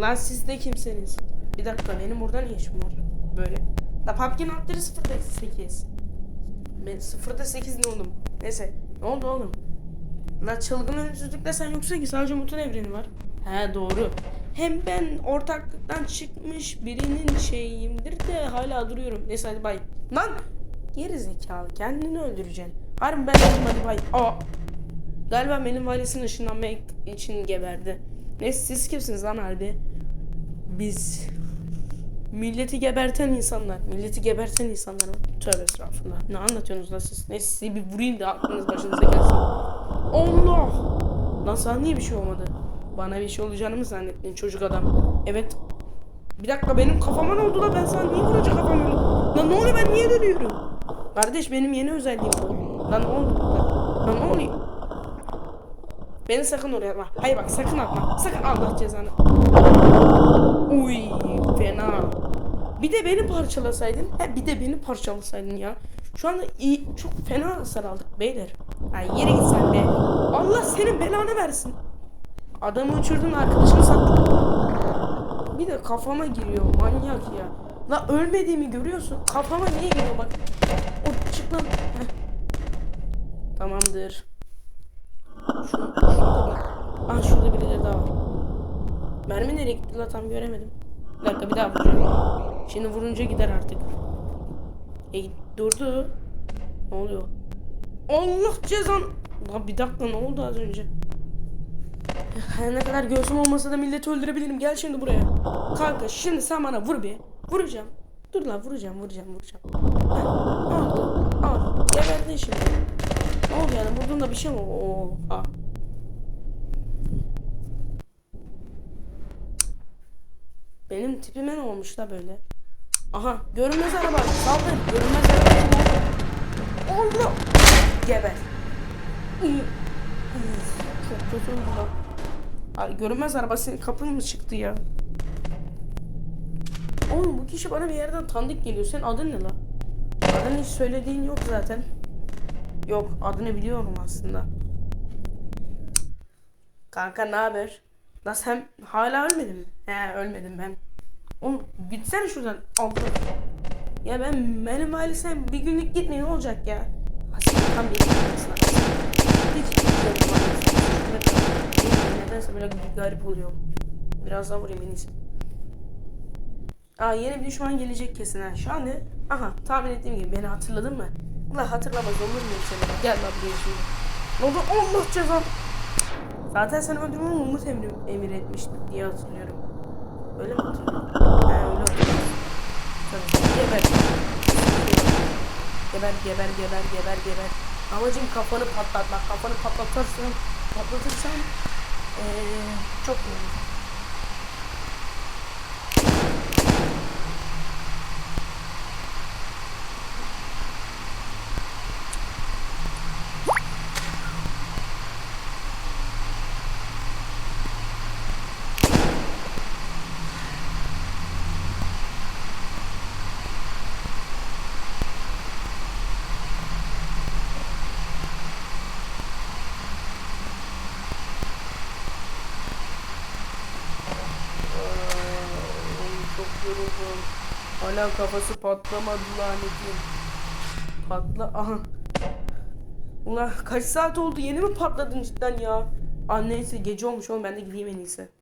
Lan siz de kimsiniz? Bir dakika benim burada ne işim var? Böyle. La PUBG'nin altları 0'da 8. Ben 0'da 8 ne oğlum? Neyse. Ne oldu oğlum? La çılgın ölümsüzlükte sen yoksa ki sadece Mutun evreni var. He doğru. Hem ben ortaklıktan çıkmış birinin şeyimdir de hala duruyorum. Neyse hadi bay. Lan! Geri zekalı kendini öldüreceksin. Harbi ben dedim hadi bay. Aa! Galiba benim valisin ışınlanmak için geberdi. Neyse siz kimsiniz lan harbi? Biz milleti geberten insanlar. Milleti geberten insanlar? Tövbe estağfurullah. Ne anlatıyorsunuz lan siz? Neyse sizi bir vurayım da aklınız başınıza gelsin. Allah! Lan sana niye bir şey olmadı? Bana bir şey olacağını mı zannettin çocuk adam? Evet. Bir dakika benim kafama ne oldu lan? Ben sana niye vuracak kafamı? Lan ne oluyor ben niye dönüyorum? Kardeş benim yeni özelliğim bu. Lan ne oldu? Lan ne oluyor? Beni sakın oraya atma. Hayır bak sakın atma. Sakın Allah cezanı. Uy fena. Bir de beni parçalasaydın. He bir de beni parçalasaydın ya. Şu anda iyi, çok fena hasar aldık beyler. Ay yere git sen be. Allah senin belanı versin. Adamı uçurdun arkadaşını sattın. Bir de kafama giriyor manyak ya. La ölmediğimi görüyorsun. Kafama niye giriyor bak. O çık lan. Tamamdır. Şu, şurada birileri daha var. Mermi nereye gitti la tam göremedim. Bir dakika bir daha vuracağım. Şimdi vurunca gider artık. E durdu. Ne oluyor? Allah cezan. La bir dakika ne oldu az önce? Her ne kadar göğsüm olmasa da milleti öldürebilirim. Gel şimdi buraya. Kanka şimdi sen bana vur bir. Vuracağım. Dur lan vuracağım vuracağım vuracağım. Heh, aldı. Al. Geberdin şimdi. Ne oldu yani? Vurdun bir şey mi? Oha. Benim tipime ne olmuş da böyle? Aha görünmez araba. Saldır. Görünmez araba. Allah. Geber. Çok kötü oldu lan. Görünmez araba senin kapın mı çıktı ya? Oğlum bu kişi bana bir yerden tanıdık geliyor. Senin adın ne lan? Adını hiç söylediğin yok zaten. Yok adını biliyorum aslında. Kanka ne haber? La sen hala ölmedin mi? He ölmedim ben. Oğlum gitsene şuradan. Allah. Ya ben benim ailesem bir günlük gitmeyin olacak ya. Aslında tam bir insansın. Hiç gitmiyorum. Nedense böyle garip oluyorum. Biraz daha vurayım en iyisi. Aa yeni bir düşman gelecek kesin ha. Şu an ne? Aha tahmin ettiğim gibi beni hatırladın mı? Ulan hatırlamaz olur muyum seni? Gel lan buraya şimdi. Ne oldu? Allah cezam. Zaten sen öldürmemi Umut emir, emir etmişti diye hatırlıyorum. Öyle mi hatırlıyorum? He öyle hatırlıyorum. Tabii. Geber. Geber geber geber geber geber. Amacım kafanı patlatmak. Kafanı patlatırsın. Patlatırsan ee, çok iyi. Oğlum çok yoruldum. Hala kafası patlamadı lanetin. Patla aha. Ulan kaç saat oldu yeni mi patladın cidden ya? Aa neyse gece olmuş oğlum ben de gideyim en iyisi.